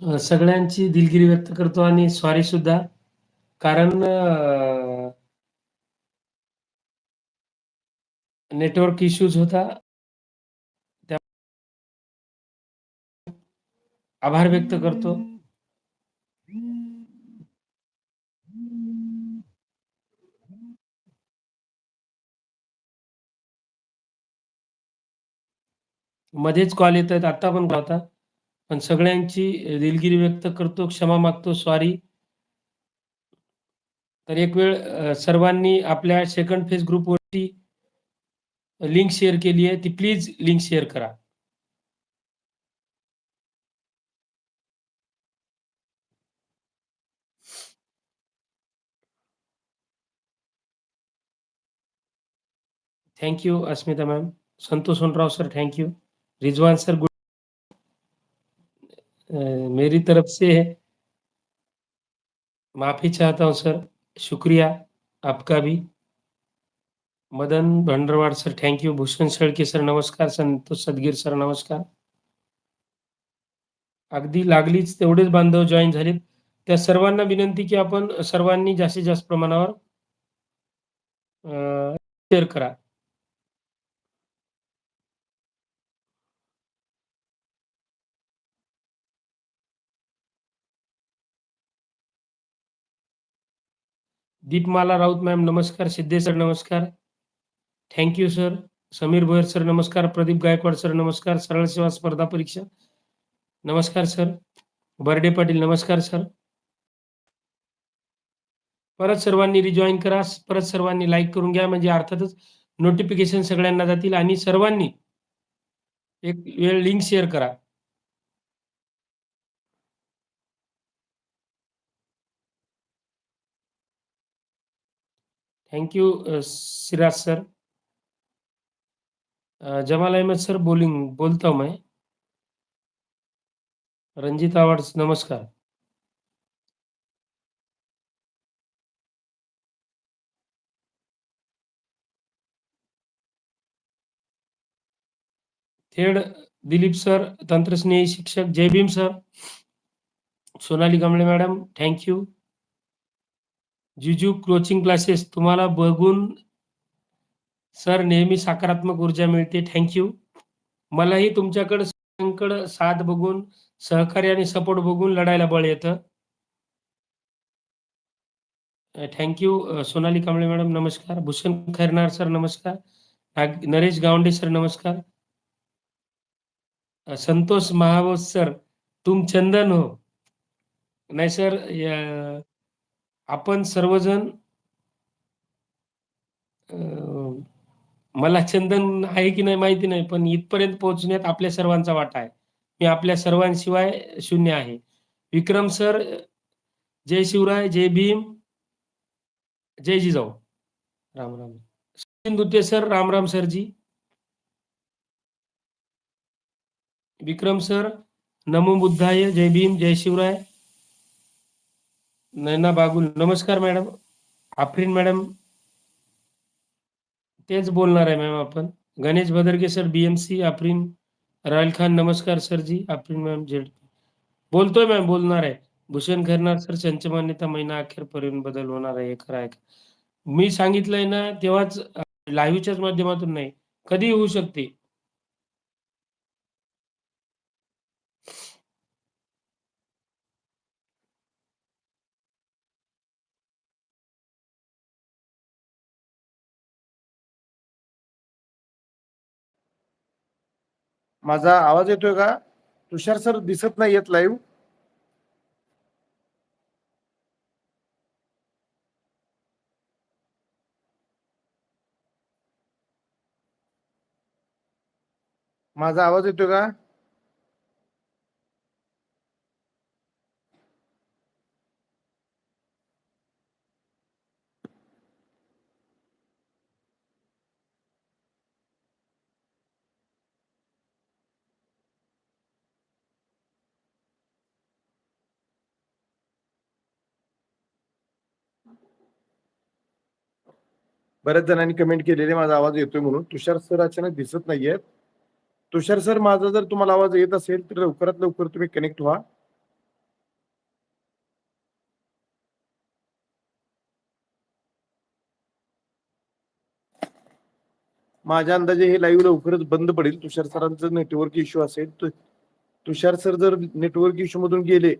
अ, सगळ्यांची दिलगिरी व्यक्त करतो आणि सॉरी सुद्धा. कारण अ नेटवर्क इश्यूज होता. त्या आभार व्यक्त करतो. मध्येच कॉल येतायत. आता पण होता. पण सगळ्यांची दिलगिरी व्यक्त करतो, क्षमा मागतो, सॉरी. तर एक वेळ सर्वांनी आपल्या सेकंड फेज ग्रुपवरती लिंक शेअर केली आहे. ती प्लीज लिंक शेअर करा. Thank you Asmita ma'am. Santosh Sonrao sir thank you you. Rizwan sir good मेरी तरफ से माफ़ी चाहता हूं सर. शुक्रिया आपका भी. Madan Bhandarwad sir thank you. Bhushan Shelke sir नमस्कार. संतोष सदगीर सर नमस्कार. अगदी लागलीच तेवढेच बांधव जॉईन झालेत. त्या सर्वांना विनंती की आपण सर्वांनी जास्तीत जास्त प्रमाणावर शेअर करा. दीपमाला राऊत मॅम नमस्कार. सिद्धे सर नमस्कार. Thank you sir. Sameer Bhoyar sir नमस्कार. प्रदीप गायकवाड सर नमस्कार. सरळ सेवा स्पर्धा परीक्षा. नमस्कार सर. बर्डे पाटील नमस्कार सर. परत सर्वांनी रिजॉईन करा. परत सर्वांनी लाईक करून घ्या म्हणजे अर्थातच नोटिफिकेशन सगळ्यांना जातील आणि सर्वांनी एक वेळ लिंक शेअर करा. Thank you Siraj sir. Jamal Ahmed sir bowling बोलता हूँ मैं. रंजीत अवॉर्ड्स नमस्कार. थेड दिलीप सर, तंत्रस्नेही शिक्षक. जय Bhim sir. Sonali Kamble madam thank you. Jiju coaching classes तुम्हाला बघून सर नेहमी सकारात्मक ऊर्जा मिळते. Thank you. मलाही तुमच्याकडं सगळ्यांकडं साथ बघून, सहकार्य आणि सपोर्ट बघून लढायला बळ येतं. Thank you thank you. Sonali Kamble madam नमस्कार. भूषण खैरनार सर नमस्कार. नरेश गावंडे सर नमस्कार. संतोष महाबोज सर, तुम चंदन हो. नाही सर आपण सर्वजण मला चंदन आहे की नाही माहिती नाही, पण इथपर्यंत पोहोचण्यात आपल्या सर्वांचा वाटा आहे. मी आपल्या सर्वांशिवाय शून्य आहे. विक्रम सर, जय शिवराय, जय भीम. जय जिजाऊ. राम, राम. सचिन दुत्ते सर, राम, राम सरजी. विक्रम सर, नमो बुद्धाय, जय भीम, जय शिवराय. नैना बागुल, नमस्कार मॅडम. आफरीन मॅडम. तेच बोलणार आहे मॅम आपण. Ganesh Bhadarge sir, BMC, Afreen. Khan नमस्कार सरजी. आफरीन मॅम झेड बोलतोय मॅम, बोलणार आहे. भूषण खरणार सर, संचमान्यता महिना अखेरपर्यंत बदल होणार आहे, हे खरं आहे का? मी सांगितलंय ना तेव्हाच लाईव्हच्याच माध्यमातून नाही, कधीही होऊ शकते. माझा आवाज येतोय का? तुषार सर दिसत नाहीयेत लाईव्ह. माझा आवाज येतोय का? बऱ्याच जणांनी कमेंट केलेले माझा आवाज येतोय म्हणून. तुषार सर अचानक दिसत नाहीये तुषार सर माझा जर तुम्हाला आवाज येत असेल तर लवकरात लवकर तुम्ही कनेक्ट व्हा. माझ्या अंदाजे हे लाईव्ह लवकरच बंद पडेल. तुषार सरांचं नेटवर्क इश्यू असेल तुषार सर जर नेटवर्क इश्यू मधून गेले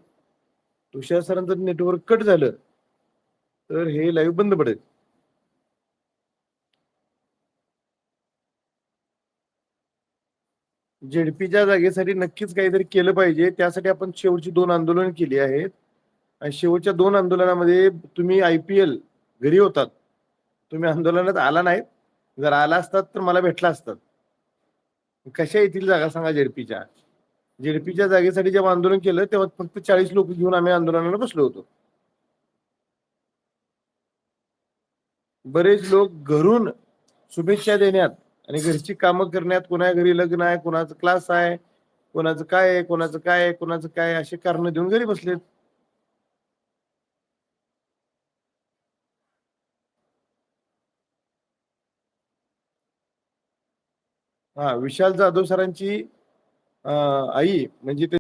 तुषार सरांचं नेटवर्क कट झालं तर हे लाईव्ह बंद पडेल. जेडपीच्या जागेसाठी नक्कीच काहीतरी केलं पाहिजे. त्यासाठी आपण शेवटची दोन आंदोलन केली आहेत. आणि शेवटच्या दोन आंदोलनामध्ये तुम्ही आय पी एल घरी होतात. तुम्ही आंदोलनात आला नाहीत. जर आला असतात तर मला भेटला असतात कशा येतील जागा सांगा जेडपीच्या. जेडपीच्या जागेसाठी जेव्हा आंदोलन केलं तेव्हा फक्त चाळीस लोक घेऊन आम्ही आंदोलनाला बसलो होतो. बरेच लोक घरून शुभेच्छा देण्यात आणि घरची कामं करण्यात कोणा घरी लग्न आहे कोणाचं क्लास आहे कोणाचं काय आहे कोणाचं काय आहे कोणाचं काय आहे, अशी कारण देऊन घरी बसलेत. हा विशाल जाधव सरांची आई म्हणजे ते